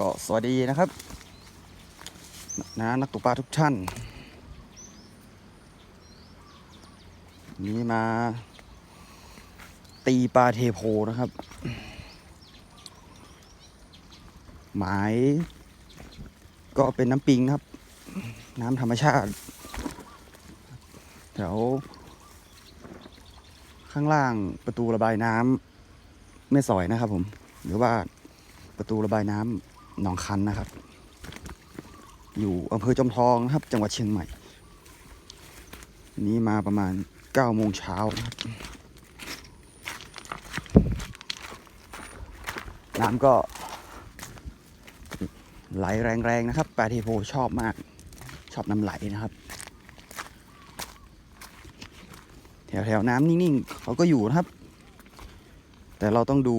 ก็สวัสดีนะครับนะนักตกปลาทุกท่าน นี้มา ตีปลาเทโพนะครับ หมาย ก็เป็นน้ำปิงครับ น้ำธรรมชาติ แถว ข้างล่างประตูระบายน้ำแม่สอยนะครับผม หรือว่าประตูระบายน้ำ หนองคันนะครับ อยู่อำเภอจอมทองนะครับ จังหวัดเชียงใหม่ นี้มาประมาณ9โมงเช้านะครับน้ำก็ ไหลแรงๆนะครับปลาเทโพชอบมาก ชอบน้ำไหลนะครับ แถวๆน้ำนิ่งๆเขาก็อยู่นะครับ แต่เราต้องดู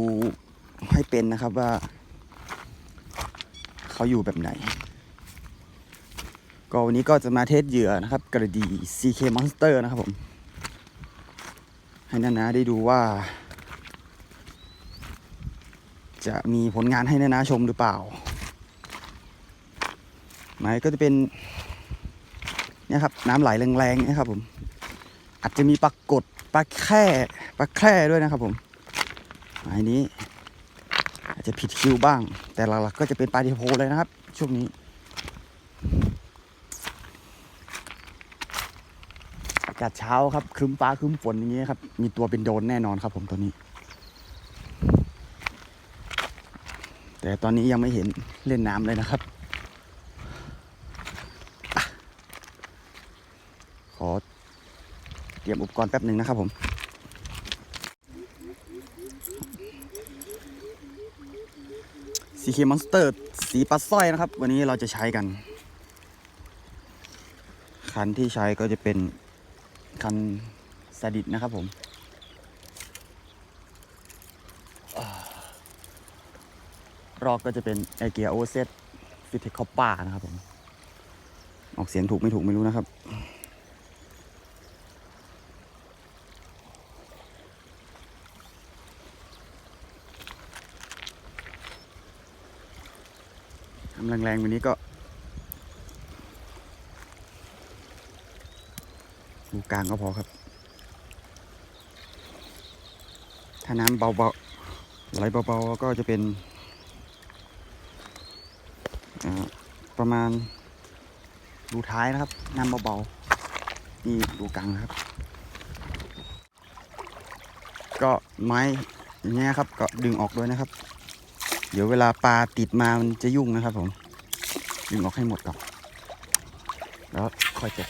ให้เป็นนะครับว่า เขาอยู่แบบไหน ก็วันนี้ก็จะมาเทสเหยื่อนะครับ กระดี CK Monster นะครับผม ให้นานาได้ดูว่า จะมีผลงานให้นานาชมหรือเปล่าหมายก็จะเป็นเนี่ยครับ น้ำไหลแรงๆนะครับผม อาจจะมีปลากดปลาแค่ปลาแค่ด้วยนะครับผมหมายนี้ อาจจะผิดคิวบ้าง แต่หลักๆก็จะเป็นปลาเทโพเลยนะครับ ช่วงนี้ อากาศเช้าครับครึ้มฟ้าครึ้มฝนอย่างนี้ครับ มีตัวเป็นโดนแน่นอนครับผมตัวนี้ แต่ตอนนี้ยังไม่เห็นเล่นน้ำเลยนะครับอขอเตรียมอุปกรณ์แป๊บหนึ่งนะครับผม CK Monster สีปลาสร้อยนะครับ วันนี้เราจะใช้กัน คันที่ใช้ก็จะเป็นคันสดิตนะครับผมรอกก็จะเป็นไอเกียโอเซตฟิตเทคคอป้านะครับผม ออกเสียงถูกไม่ถูกไม่รู้นะครับ แรงๆวันนี้ก็ดูกลางก็พอครับ ถ้าน้ำเบาๆไหลเบาๆก็จะเป็นประมาณดูท้ายนะครับ น้ำเบาๆนี่ดูกลางครับ ก็ไม้อย่างเงี้ยครับก็ดึงออกด้วยนะครับ เดี๋ยวเวลาปลาติดมามันจะยุ่งนะครับผมดึงออกให้หมดก่อนแล้วค่อยเก็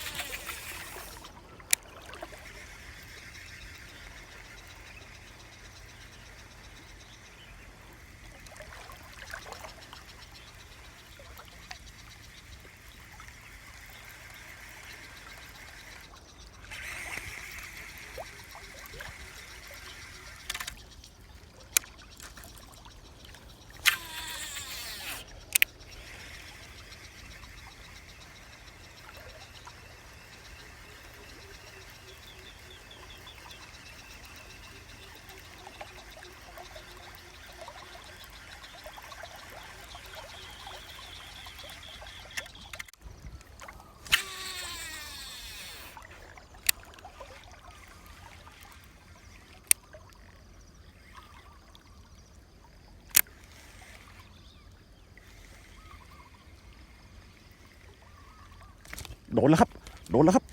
โดนแล้วครับ โดนแล้วครับ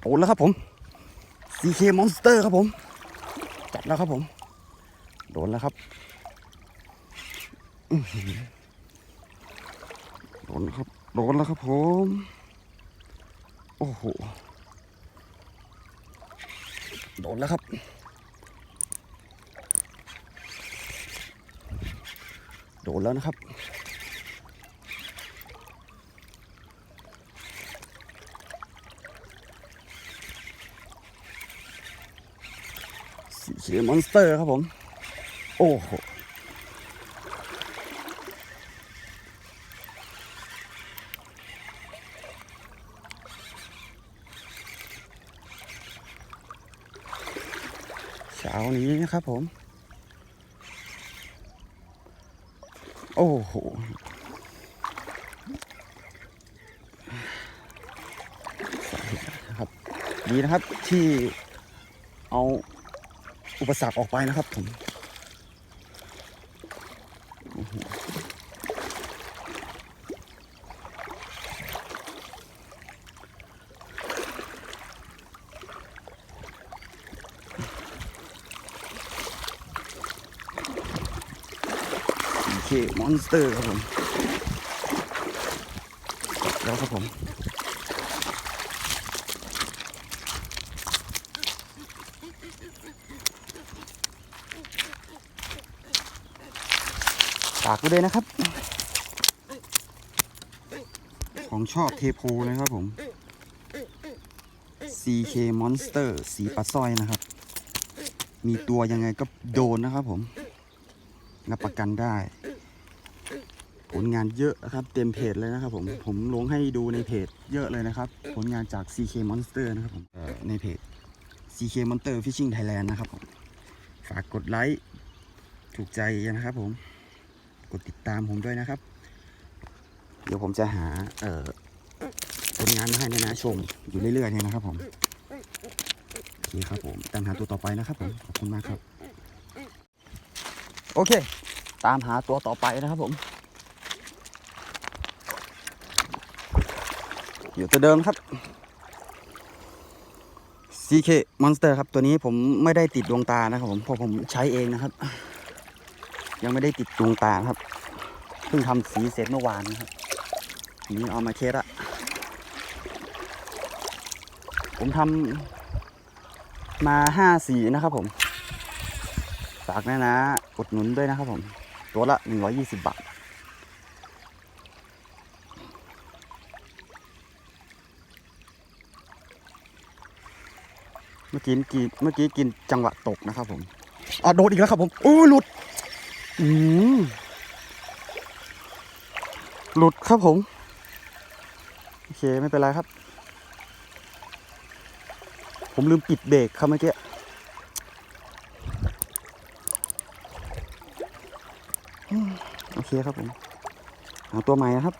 โดนแล้วครับผม CK Monster ครับผม จัดแล้วครับผม โดนแล้วครับ โดนแล้วครับ โดนแล้วครับผม โอ้โห โดนแล้วครับ โดนแล้วนะครับ มีมอนสเตอร์ครับผม โอ้โหเช้านี้นะครับผม โอ้โหครับ ดีนะครับที่เอา อุปสรรคออกไปนะครับผมโอเคมอนสเตอร์ครับผมแล้วครับผม ฝากไว้ด้วยนะครับ ของชอบเทโพนะครับผม CK Monster สีปลาสร้อยนะครับ มีตัวยังไงก็โดนนะครับผมรับประกันได้ ผลงานเยอะนะครับเต็มเพจเลยนะครับผม ผมลงให้ดูในเพจเยอะเลยนะครับ ผลงานจาก CK Monster นะครับผมในเพจ CK Monster Fishing Thailand นะครับผม ฝากกดไลค์ถูกใจนะครับผมกดติดตามผมด้วยนะครับ เดี๋ยวผมจะหาเอ่อผลงานมาให้นานาชมอยู่เรื่อยๆเนี่ยนะครับผมโอเคครับผมตามหาตัวต่อไปนะครับผมขอบคุณมากครับ โอเค ตามหาตัวต่อไปนะครับผม อยู่ตัวเดิมครับ CK Monster ครับ ตัวนี้ผมไม่ได้ติดดวงตานะครับผมเพราะผมใช้เองนะครับ ยังไม่ได้ติดดวงตาครับ เพิ่งทำสีเสร็จเมื่อวานนะครับนี้เอามาเช็ดอะผมทำมาห้าสีนะครับผม ฝากนะนะกดหนุนด้วยนะครับผม ตัวละหนึ่งร้อยี่สิบบาท มื่อกี้กินเมื่อกี้กินจังหวะตกนะครับผมอะโดนอีกแล้วครับผมโอ้ยหลุดอืมหลุดครับผม โอเคไม่เป็นไรครับ ผมลืมปิดเบรกครับเมื่อกี้โอเคครับผมหาตัวใหม่นะครับ